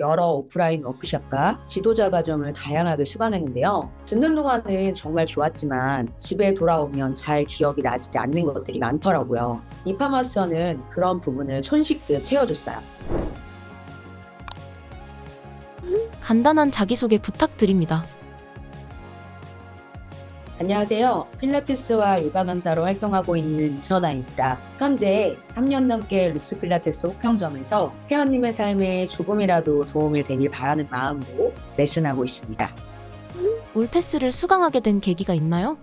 여러 오프라인 워크숍과 지도자 과정을 다양하게 수강했는데요. 듣는 동안은 정말 좋았지만 집에 돌아오면 잘 기억이 나지 않는 것들이 많더라고요. 이파마스터는 그런 부분을 손쉽게 채워줬어요. 간단한 자기소개 부탁드립니다. 안녕하세요. 필라테스와 요가 강사로 활동하고 있는 이선아입니다. 현재 3년 넘게 룩스 필라테스 호평점에서 회원님의 삶에 조금이라도 도움이 되길 바라는 마음으로 레슨하고 있습니다. 올패스를 수강하게 된 계기가 있나요?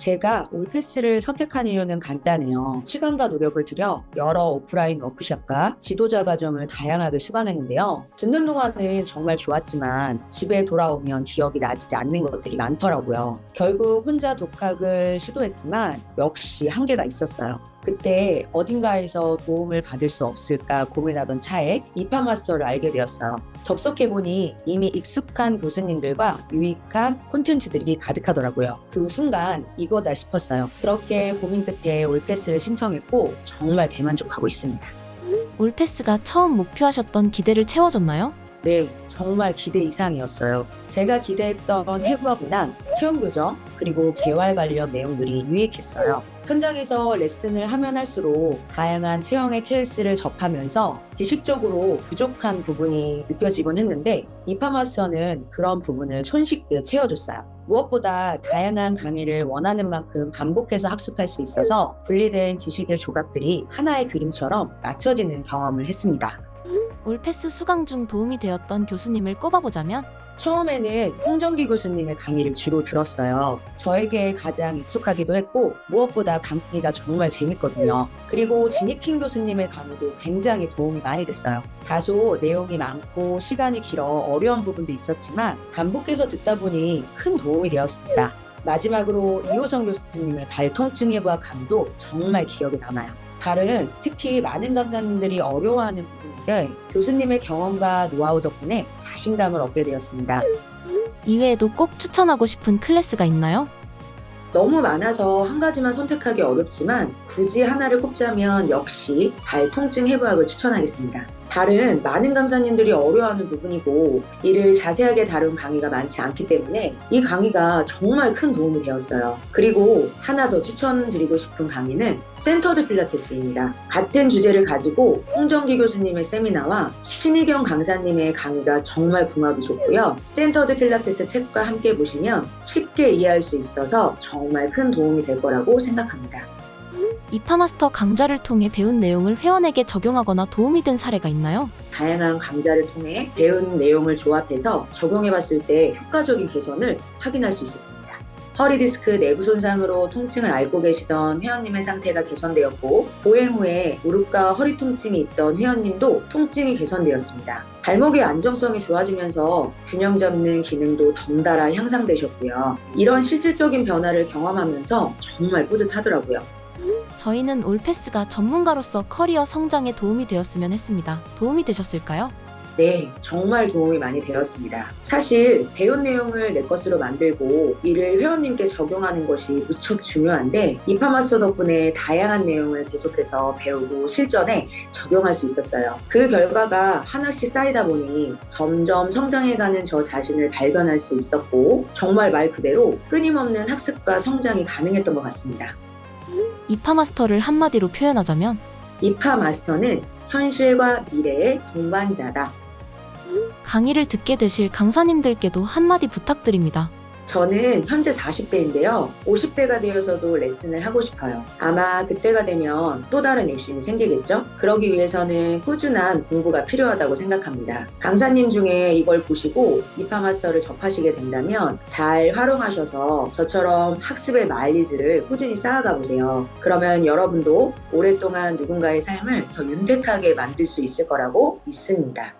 제가 올패스를 선택한 이유는 간단해요. 시간과 노력을 들여 여러 오프라인 워크숍과 지도자 과정을 다양하게 수강했는데요. 듣는 동안은 정말 좋았지만 집에 돌아오면 기억이 나지 않는 것들이 많더라고요. 결국 혼자 독학을 시도했지만 역시 한계가 있었어요. 그때 어딘가에서 도움을 받을 수 없을까 고민하던 차에 이파마스터를 알게 되었어요. 접속해보니 이미 익숙한 교수님들과 유익한 콘텐츠들이 가득하더라고요. 그 순간 이거다 싶었어요. 그렇게 고민 끝에 올패스를 신청했고 정말 대만족하고 있습니다. 올패스가 처음 목표하셨던 기대를 채워줬나요? 네, 정말 기대 이상이었어요. 제가 기대했던 해부학이나 체험 교정 그리고 재활 관련 내용들이 유익했어요. 현장에서 레슨을 하면 할수록 다양한 체형의 케이스를 접하면서 지식적으로 부족한 부분이 느껴지곤 했는데 이파마스터는 그런 부분을 손쉽게 채워줬어요. 무엇보다 다양한 강의를 원하는 만큼 반복해서 학습할 수 있어서 분리된 지식의 조각들이 하나의 그림처럼 맞춰지는 경험을 했습니다. 올패스 수강 중 도움이 되었던 교수님을 꼽아보자면 처음에는 홍정기 교수님의 강의를 주로 들었어요. 저에게 가장 익숙하기도 했고 무엇보다 강의가 정말 재밌거든요. 그리고 지니킹 교수님의 강의도 굉장히 도움이 많이 됐어요. 다소 내용이 많고 시간이 길어 어려운 부분도 있었지만 반복해서 듣다 보니 큰 도움이 되었습니다. 마지막으로 이호성 교수님의 발 통증 예부학 강의도 정말 기억에 남아요. 발은 특히 많은 강사님들이 어려워하는 부분인데 교수님의 경험과 노하우 덕분에 자신감을 얻게 되었습니다. 이외에도 꼭 추천하고 싶은 클래스가 있나요? 너무 많아서 한 가지만 선택하기 어렵지만 굳이 하나를 꼽자면 역시 발 통증 해부학을 추천하겠습니다. 발은 많은 강사님들이 어려워하는 부분이고 이를 자세하게 다룬 강의가 많지 않기 때문에 이 강의가 정말 큰 도움이 되었어요. 그리고 하나 더 추천드리고 싶은 강의는 센터드 필라테스입니다. 같은 주제를 가지고 홍정기 교수님의 세미나와 신희경 강사님의 강의가 정말 궁합이 좋고요. 센터드 필라테스 책과 함께 보시면 쉽게 이해할 수 있어서 정말 큰 도움이 될 거라고 생각합니다. 이파마스터 강좌를 통해 배운 내용을 회원에게 적용하거나 도움이 된 사례가 있나요? 다양한 강좌를 통해 배운 내용을 조합해서 적용해 봤을 때 효과적인 개선을 확인할 수 있었습니다. 허리 디스크 내부 손상으로 통증을 앓고 계시던 회원님의 상태가 개선되었고 보행 후에 무릎과 허리 통증이 있던 회원님도 통증이 개선되었습니다. 발목의 안정성이 좋아지면서 균형 잡는 기능도 덩달아 향상되셨고요. 이런 실질적인 변화를 경험하면서 정말 뿌듯하더라고요. 저희는 올패스가 전문가로서 커리어 성장에 도움이 되었으면 했습니다. 도움이 되셨을까요? 네, 정말 도움이 많이 되었습니다. 사실 배운 내용을 내 것으로 만들고 이를 회원님께 적용하는 것이 무척 중요한데 이파마스터 덕분에 다양한 내용을 계속해서 배우고 실전에 적용할 수 있었어요. 그 결과가 하나씩 쌓이다 보니 점점 성장해가는 저 자신을 발견할 수 있었고 정말 말 그대로 끊임없는 학습과 성장이 가능했던 것 같습니다. 이파 마스터를 한마디로 표현하자면 이파 마스터는 현실과 미래의 동반자다. 강의를 듣게 되실 강사님들께도 한마디 부탁드립니다. 저는 현재 40대인데요. 50대가 되어서도 레슨을 하고 싶어요. 아마 그때가 되면 또 다른 욕심이 생기겠죠? 그러기 위해서는 꾸준한 공부가 필요하다고 생각합니다. 강사님 중에 이걸 보시고 이파마스터를 접하시게 된다면 잘 활용하셔서 저처럼 학습의 마일리지를 꾸준히 쌓아가 보세요. 그러면 여러분도 오랫동안 누군가의 삶을 더 윤택하게 만들 수 있을 거라고 믿습니다.